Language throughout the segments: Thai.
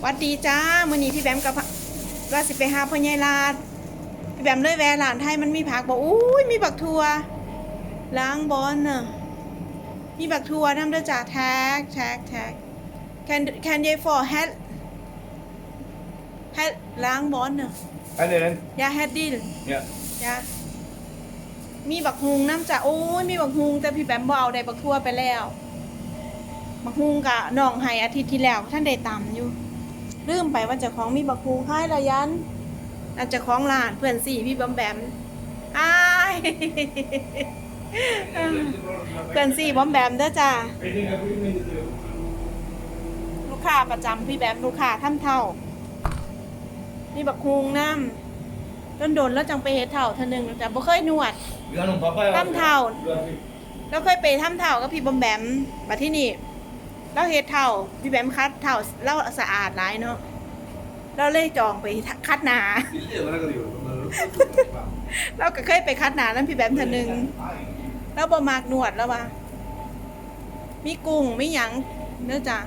หวัดดีจ้ามื้อนี้พี่แบมกับว่าสิไปหาพ่อใหญ่ลาดพี่แบมเลยแวะร้านไทยมันมีผักบอกอุ้ยมีบักทัวล้างบอลน่ะมีบักทัวน้ำเด้อจ้าแท็กแท็กแท็ก can can you for hat hat ล้างบอลน่ะอันนี้นั่นยา hat ดิลเนี่ยยามีบักฮุงน้ำจ้ะโอ้ยมีบักฮุงแต่พี่แบมบ่เอาได้บักทัวไปแล้วบักฮุงกะน้องให้อาทิตย์ที่แล้วท่านได้ตำอยู่ ลืมไปว่าเจ้าของมีบักฮุงให้ระยันอาจจะของร้านเพื่อนสี่พี่บอมแบมอ้ายเพื่อนสี่บอมแบมเด้อจ้าลูกค้าประจำพี่แบมลูกค้าทำเท่ามีบักฮุงน้ำโดนๆแล้วจังไปเฮ็ดเท่าเท่านึงแต่บ่เคยนวด Tam thảo. แล้วเคยไปทำเท่ากับพี่บอมแบมมาที่นี่ แล้วเฮ็ดเท่าพี่แบมคัดเท่าแล้วสะอาดหลายเนาะเราเลยจองไปคัดหนาเราก็เคยไปคัดหนาแล้วพี่แบมเท่านึงแล้วบ่มากนวดแล้วว่ามีกุ้งมีหยังเนื้อจ้ะ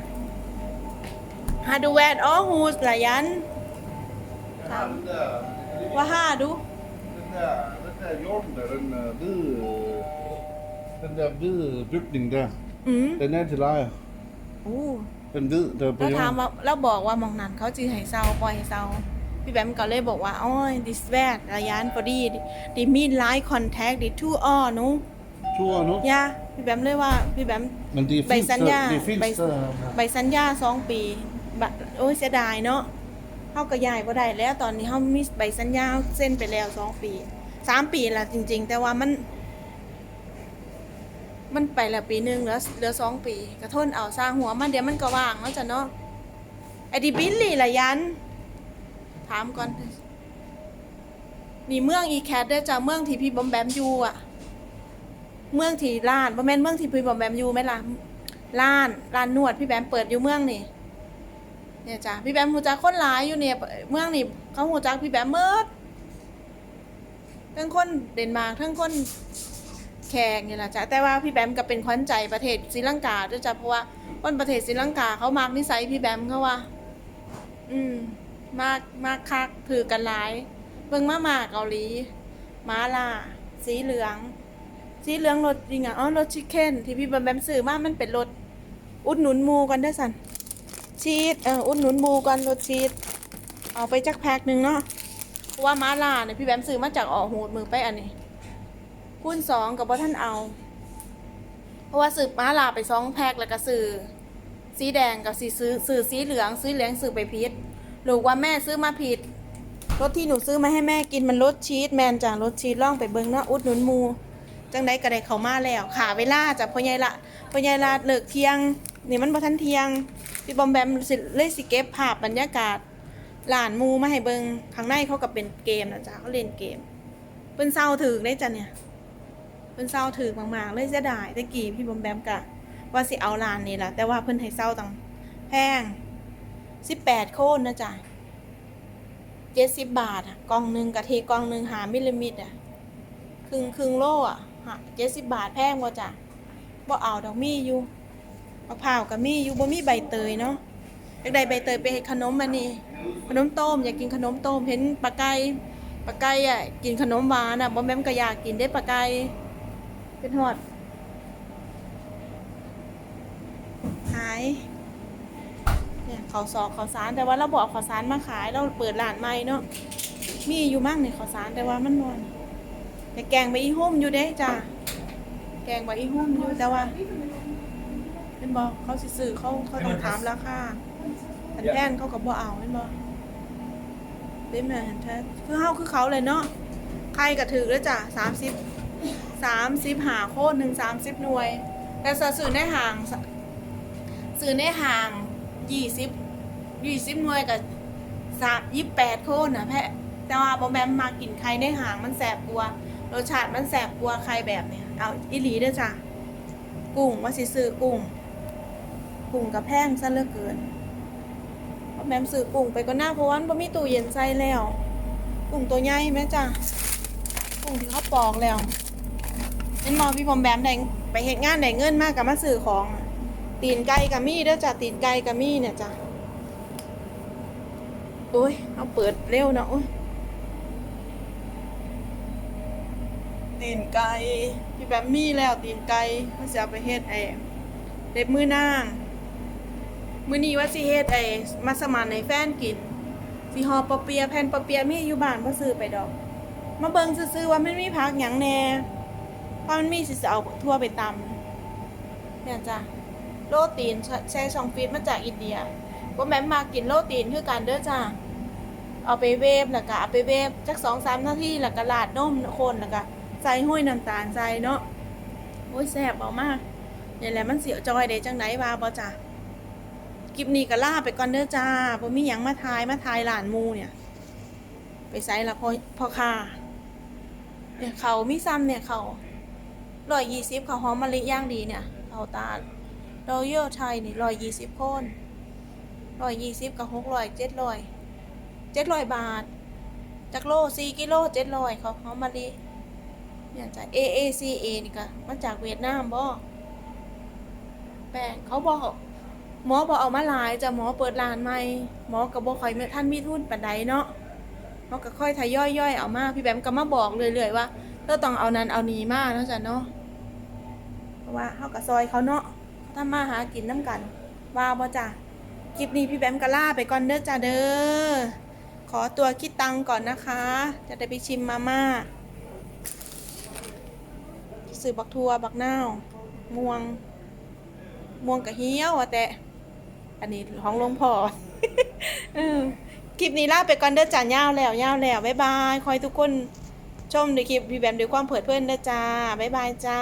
ฮาดูแวดอ๋อฮูสหลายยันว่าห้าดู Den der, den der hjorten der, den øh, hvide, den der hvide bygning der, อืม den er til leje. โอ้ Den hvid, der er på แล้วถาม hjørnet. ว่าแล้วบอกว่ามองนั้นเขาจีให้เศร้าปล่อยให้เศร้าพี่แบมก็เลยบอกว่าโอ้ย this bad ระยานพอดีดิมีไลน์คอนแทคดิทูอ้อนู Tur nu. ยาพี่แบมเลยว่าพี่แบม Men det er Bag fint Sanja, sted. Det er fint bag- sted. ใบสัญญาสองปีบะโอ้ยเสียดายเนาะเขาก็ย้ายบ่ได้แล้วตอนนี้เขามีใบสัญญาเส้นไปแล้วสองปีสามปีละจริง ๆ แต่ว่ามัน มันไปแล้วปีหนึ่งเหลือเหลือสองปีกระทนเอาสร้างหัวมันเดี๋ยวมันก็ว่างเนาะจ้ะเนาะไอดิบิลลี่ละยัน ถามก่อนนี่เมืองอีแคทได้จ้ะเมืองที่พี่บอมแบมอยู่อะเมืองที่ล้านบ่แมนเมืองที่พี่บอมแบมอยู่ไหมล่ะล้านร้านนวดพี่แบมเปิดอยู่เมืองนี่เนี่ยจ้ะพี่แบมหูจักคนหลายอยู่เนี่ยเมืองนี่เขาหูจักพี่แบมเมิดทั้งคนเดนมาร์กทั้งคน แขกนี่แหละจ้ะแต่ว่าพี่แบมก็เป็นขวัญใจประเทศศรีลังกาด้วยจ้ะเพราะว่าคนประเทศศรีลังกาเขามากนิสัยพี่แบมเขาว่า อืม มากมากคักถือกันหลายเบิ่งมามาเกาหลีมาลาสีเหลือง สีเหลืองรถจริงอะอ๋อรถชิคเก้นที่พี่แบมแบมซื้อมามันเป็นรถอุดหนุนมูกันได้อสันชีสเอออุดหนุนมูกันรถชีสเอาไปจักแพ็คหนึ่งเนาะเพราะว่ามาลาเนี่ยพี่แบมซื้อมาจากออกหูดมือไปอันนี้ คูณสองกับว่าท่านเอา เพราะว่าซื้อมาลาไปสองแพ็คแล้วก็ซื้อสีแดงกับสีซื้อซื้อสีเหลืองสีเหลืองซื้อไปพิษหรือว่าแม่ซื้อมาผิดรถที่หนูซื้อมาให้แม่กินมันรสชีสแมนจ้ะรสชีสล่องไปเบิงเนาะอุดหนุนมูจังได้ก็ไดเขามาแล้วขาเวลาจ้ะพ่อใหญ่ละพ่อใหญ่ละเลิกเที่ยง นี่มันบ่ทันเที่ยงพี่บอมแบมสิเลยสิเก็บภาพบรรยากาศหลานมูมาให้เบิงข้างในเขาก็เป็นเกมนะจ๊ะเขาเล่นเกมเพิ่นเศร้าถึกได้จ้ะเนี่ย เพิ่นเศร้าถึกมากๆเลยเสียดายตะกี้พี่บอมแบมกะ ว่าสิเอาลานนี่ล่ะแต่ว่าเพิ่นให้เศร้าตังแพง18โคนนะจ๊ะเจ็ดสิบบาทอะกล่องหนึ่งกะทิกล่องหนึ่งหามิลลิมิตรอะครึ่งครึ่งโลอะฮะเจ็ดสิบบาทแพงกว่าจ้ะบ่เอาดอกมีอยู่มะพร้าวกับมีอยู่บ่มีใบเตยเนาะอยากได้ใบเตยไปเฮ็ดขนมมานี่ขนมต้มอยากกินขนมต้มเห็นปลาไก่ปลาไก่อะกินขนมหวานอะบ่แม่นก็อยากกินได้ปลาไก่ เป็นฮอดหาย เนี่ยเขาวซอกเขาวสารแต่ว่าเราบอกขาวสารมาขายเราเปิดร้านใหม่เนาะ มีอยู่มั่งในข้าวสารแต่ว่ามันนอนแต่แกงใบอีหุ่มอยู่เด้จ้าแกงใบอีหุ่มอยู่แต่ว่าเป็นบอกเขาสิซื้อเขาเขาต้องถามราคาอันแพงเขาก็บ่เอาเป็นบอกเป็นแม่นแท้คือเฮาคือเขาเลยเนาะใครก็ถือแล้วจ้ะสามสิบ สามสิบหาโคตรหนึ่งสามสิบหน่วย แต่ซื้อในห่างซื้อในห่างยี่สิบยี่สิบหน่วยกับสามยี่แปดโคนนะแพะแต่ว่าบอแมมมากินไข่ในห่างมันแสบกลัวรสชาติมันแสบกลัวไข่แบบเนี้ยเอาอีหลีเด้อจ้ะกุ้งว่าสิซื้อกุ้งกุ้งกับแพงซะเหลือเกินบอแมมซื้อกุ้งไปก็น่าเพราะว่ามันบ่มีตู้เย็นใส่แล้วกุ้งตัวใหญ่ไหมจ้ะกุ้งที่เขาปอกแล้ว เอ็นมอพี่บอมแบมได้ไปเฮ็ดงานได้เงินมากกับมาซื้อของ ตีนไก่กับมี่เด้อจ้ะตีนไก่กับมี่เนี่ยจ้ะโอ้ยเอาเปิดเร็วนะโอ้ยตีนไก่พี่แบบมีแล้วตีนไก่เขาจะเอาไปเฮ็ดไอ้เล็บมือนางมือนี้ว่าสิเฮ็ดไอ้มัสมันให้แฟนกินสิหอปอเปียแผ่นปอเปียมีอยู่บ้านบ่ซื้อไปดอก มาเบิ่งซื่อว่ามันมีผักหยังแน่ พราะมันมีสิจะเอาทั่วไปตำเนี่ยจ้ะโรตีนแช่ชองฟีดมาจากอินเดียบ่แม่มากินโรตีนคือกันเด้อจ้ะเอาไปเวฟแล้วก็เอาไปเวฟจัก2-3นาทีแล้วก็ราดนมคนแล้วก็ใส่ห้วยน้ำตาลใส่เนาะโอ้ยแซ่บเอามากนี่แหละมันเสียวจอยได้จังไดว่าบ่จ้ะคลิปนี้ก็ล่าไปก่อนเด้อจ้าบ่มีหยังมาทายมาทายหลานมูเนี่ย ไปไซละพอพอค่าเนี่ยเขามีซ้ำเนี่ยเขา ร้อยยี่สิบเขาหอมมะลิย่างดีเนี่ยเขาตาดอยเยลไทยนี่ร้อยยี่สิบคนร้อยยี่สิบกับหกร้อยเจ็ดร้อยเจ็ดร้อยบาท จากโลสี่กิโลเจ็ดร้อยเขาหอมมะลิเนี่ยจ้ะ AACA นี่ก็มาจากเวียดนามบ่แป้งเขาบอกหมอบอกเอามาลายจะหมอเปิดร้านใหม่หมอก็บ่ค่อยมีท่านมีทุนปานใดเนาะหมอก็ค่อยทยอยย่อยๆเอามาพี่แบมก็มาบอกเรื่อยๆว่า เธอต้องเอานั้นเอานี้มาเนาะจ้ะเนาะเพราะว่าเฮาก็ซอยเขาเนาะเขาทำมาหากินน้ำกัน ว่าบ่จ้ะคลิปนี้พี่แบมก็ลาไปก่อนเด้อจ้ะเด้อขอตัวคิดตังก่อนนะคะ จะได้ไปชิมมาม่าซื้อบักทัวบักนาวม่วง ม่วงกับเฮี้ยวอะแต่ อันนี้ของหลวงพ่อคลิปนี้ลาไปก่อนเด้อจ้ายาวแล้วยาวแล้วบ๊ายบายคอยทุกคน ชมในคลิปพี่แบมด้วยความเผิดเพลินเด้จ้าบ๊ายบายจ้า